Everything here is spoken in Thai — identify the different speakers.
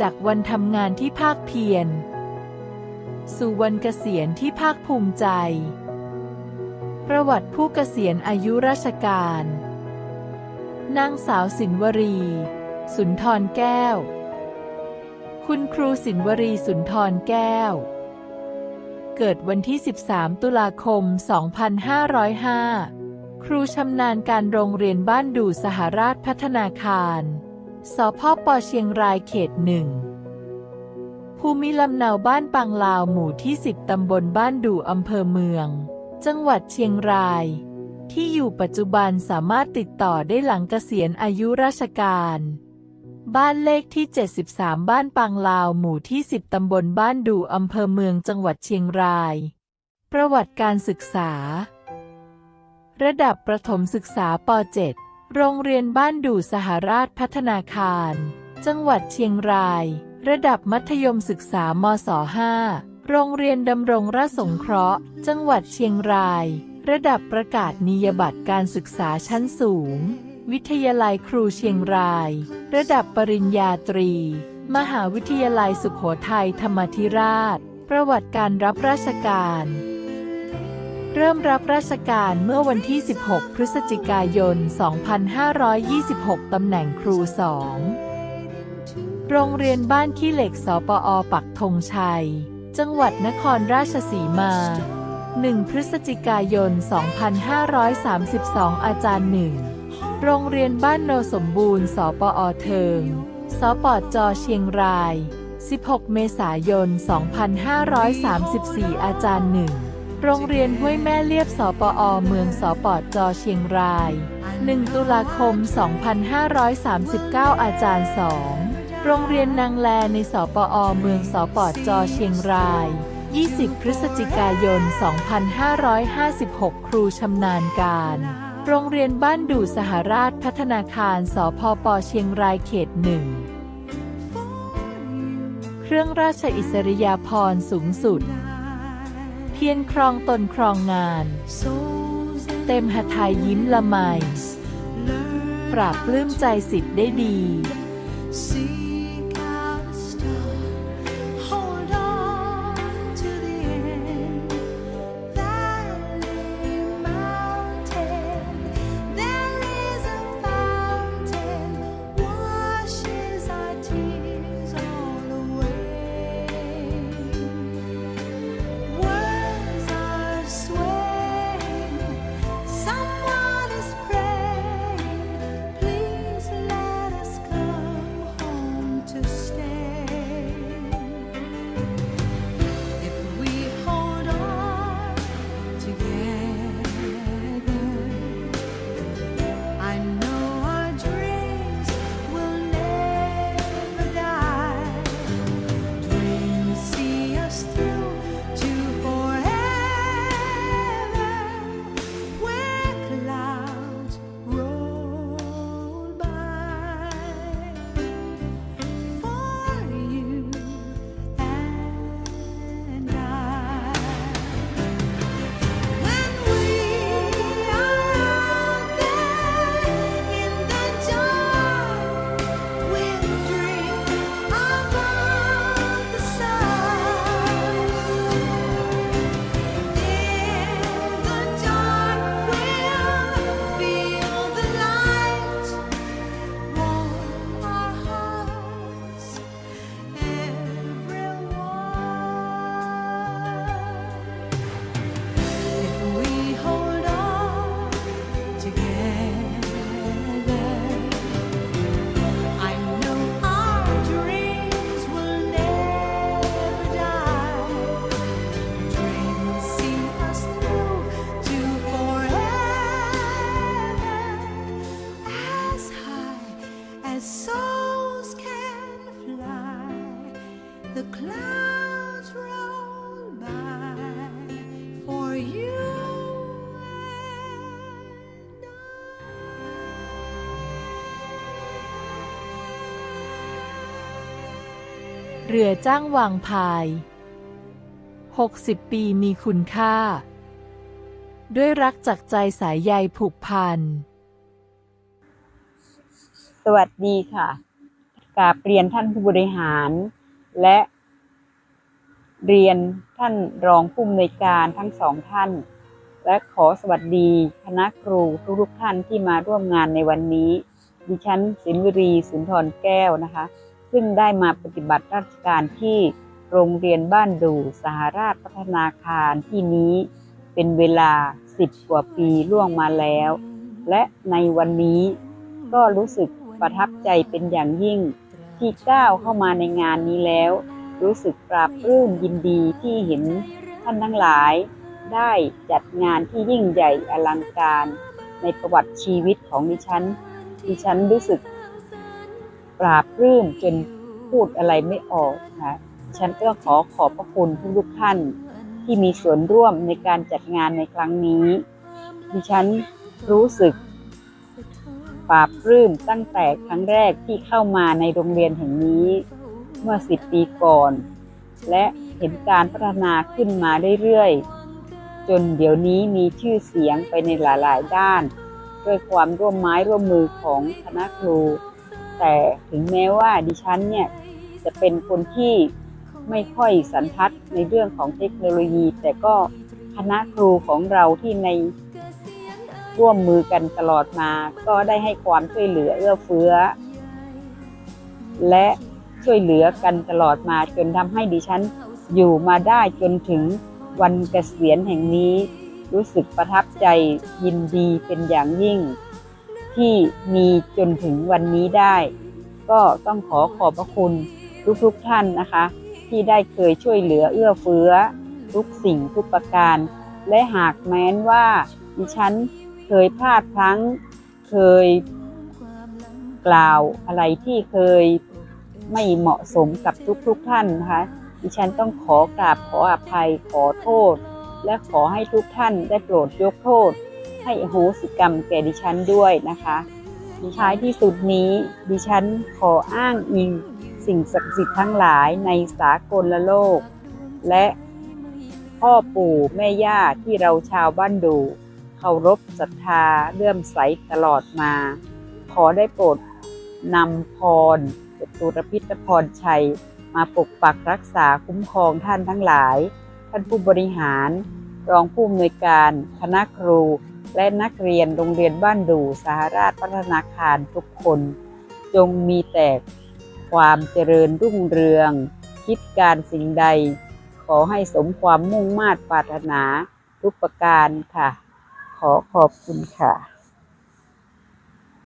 Speaker 1: จากวันทำงานที่ภาคเพียร สู่วันเกษียณที่ภาคภูมิใจ ประวัติผู้เกษียณอายุราชการ นางสาวสินวรี สุนทรแก้ว คุณครูสินวรีสุนทรแก้ว เกิดวันที่ 13 ตุลาคม 2505 ครูชำนาญการโรงเรียนบ้านดูสหราชพัฒนาคาร สพปเชียงรายเขตหนึ่ง ภูมิลำเนาบ้านปังลาวหมู่ที่ 10 ตำบลบ้านดูอำเภอเมือง จังหวัดเชียงราย ที่อยู่ปัจจุบันสามารถติดต่อได้หลังเกษียณอายุราชการ บ้านเลขที่ 73 บ้านปังลาวหมู่ที่ 10 ตำบลบ้านดูอำเภอเมืองจังหวัดเชียงราย ประวัติการศึกษา ระดับประถมศึกษาป .7 โรงเรียนบ้านดู่สหราชพัฒนาคาร จังหวัดเชียงราย ระดับมัธยมศึกษามศ 5 โรงเรียนดำรงราชสงเคราะห์ จังหวัดเชียงราย ระดับประกาศนียบัตรการศึกษาชั้นสูง วิทยาลัยครูเชียงราย ระดับปริญญาตรี มหาวิทยาลัยสุขโขทัยธรรมธิราช ประวัติการรับราชการ เริ่มรับราชการเมื่อวันที่ 16 พฤศจิกายน 2526 ตำแหน่งครูสองโรงเรียนบ้านขี้เหล็ก สปอ ปักธงชัย จังหวัดนครราชสีมา 1 พฤศจิกายน 2532 อาจารย์หนึ่ง โรงเรียนบ้านโนสมบูรณ์ สปอ เทิง สปอจเชียงราย 16 เมษายน 2534 อาจารย์หนึ่ง โรงเรียนห้วยแม่เลียบสปอ เมืองสปอจเชียงราย 1 ตุลาคม 2539 อาจารย์สองโรงเรียนนางแลในสปอ เมืองสปอจเชียงราย 20 พฤศจิกายน 2556 ครูชำนาญการ โรงเรียนบ้านดู่สหราชพัฒนาคาร สพปเชียงรายเขตหนึ่ง เครื่องราชอิสริยาภรณ์สูงสุด เพียรครองตนครองงาน เต็มหทัยยิ้มละไม ปราบปลื้มใจสิทธิ์ได้ดี
Speaker 2: as souls can fly. The clouds roll by for you and I.
Speaker 1: เรือจ้างวางพาย 60 ปีมีคุณค่า ด้วยรักจากใจสายใยผูกพัน
Speaker 3: สวัสดีค่ะกราบเรียนท่านผู้บริหาร และเรียนท่านรองผู้อำนวยการทั้งสองท่าน และขอสวัสดีคณะครูทุกๆท่านที่มาร่วมงานในวันนี้ ดิฉันสินวรีสุนทรแก้วนะคะ ซึ่งได้มาปฏิบัติราชการที่โรงเรียนบ้านดูสหราชพัฒนาคารที่นี้เป็นเวลา 10 กว่าปีล่วงมาแล้ว และในวันนี้ก็รู้สึก ประทับใจเป็นอย่างยิ่งที่ก้าวเข้ามาในงานนี้แล้ว รู้สึกปราบปลื้มยินดีที่เห็นท่านทั้งหลาย ได้จัดงานที่ยิ่งใหญ่อลังการ ในประวัติชีวิตของดิฉัน ดิฉันรู้สึก ปราบปลื้มจนพูดอะไรไม่ออกนะฉันก็ขอขอบพระคุณทุกๆท่านที่มีส่วนร่วมในการจัดงานในครั้งนี้ ดิฉันรู้สึก ปราบปลื้มตั้งแต่ครั้งแรกที่เข้ามาในโรงเรียนแห่งนี้เมื่อสิบปีก่อน และเห็นการพัฒนาขึ้นมาเรื่อยๆ จนเดี๋ยวนี้มีชื่อเสียงไปในหลายๆ ด้าน ด้วยความร่วมไม้ร่วมมือของคณะครู แต่ถึงแม้ว่าดิฉันเนี่ยจะเป็นคนที่ไม่ค่อยสันทัดในเรื่องของเทคโนโลยี แต่ก็คณะครูของเราที่ใน ร่วมมือกันตลอดมา ก็ได้ให้ความช่วยเหลือเอื้อเฟื้อ และช่วยเหลือกันตลอดมาจนทำให้ดิฉันอยู่มาได้จนถึงวันเกษียณแห่งนี้ รู้สึกประทับใจยินดีเป็นอย่างยิ่ง ที่มีจนถึงวันนี้ได้ ก็ต้องขอขอบพระคุณทุกๆทท่านนะคะ ที่ได้เคยช่วยเหลือเอื้อเฟื้อ ทุกสิ่งทุกประการ และหากแม้นว่าดิฉัน เคยพลาดพลั้ง เคยกล่าวอะไรที่เคยไม่เหมาะสมกับทุกๆทท่านนะคะ ดิฉันต้องขอกราบขออภัยขอโทษ และขอให้ทุกท่านได้โปรดยกโทษ ให้โหสิกรรมแก่ดิฉันด้วยนะคะท้ายที่สุดนี้ดิฉันขออ้างอิงสิ่งศักดิ์สิทธิ์ทั้งหลายในสากลโลก และพ่อปู่แม่ย่าที่เราชาวบ้านดู เคารพศรัทธาเลื่อมใสตลอดมา ขอได้โปรดนำพรจตุรพิธพรชัย มาปกปักรักษาคุ้มครองท่านทั้งหลาย ท่านผู้บริหาร รองผู้อำนวยการ คณะครู และนักเรียนโรงเรียนบ้านดูสหราชพัฒนาคารทุกคน จงมีแต่ความเจริญรุ่งเรือง คิดการสิ่งใด ขอให้สมความมุ่งมา่ปรารถนาทุกประการค่ะ ขอขอบคุณค่ะ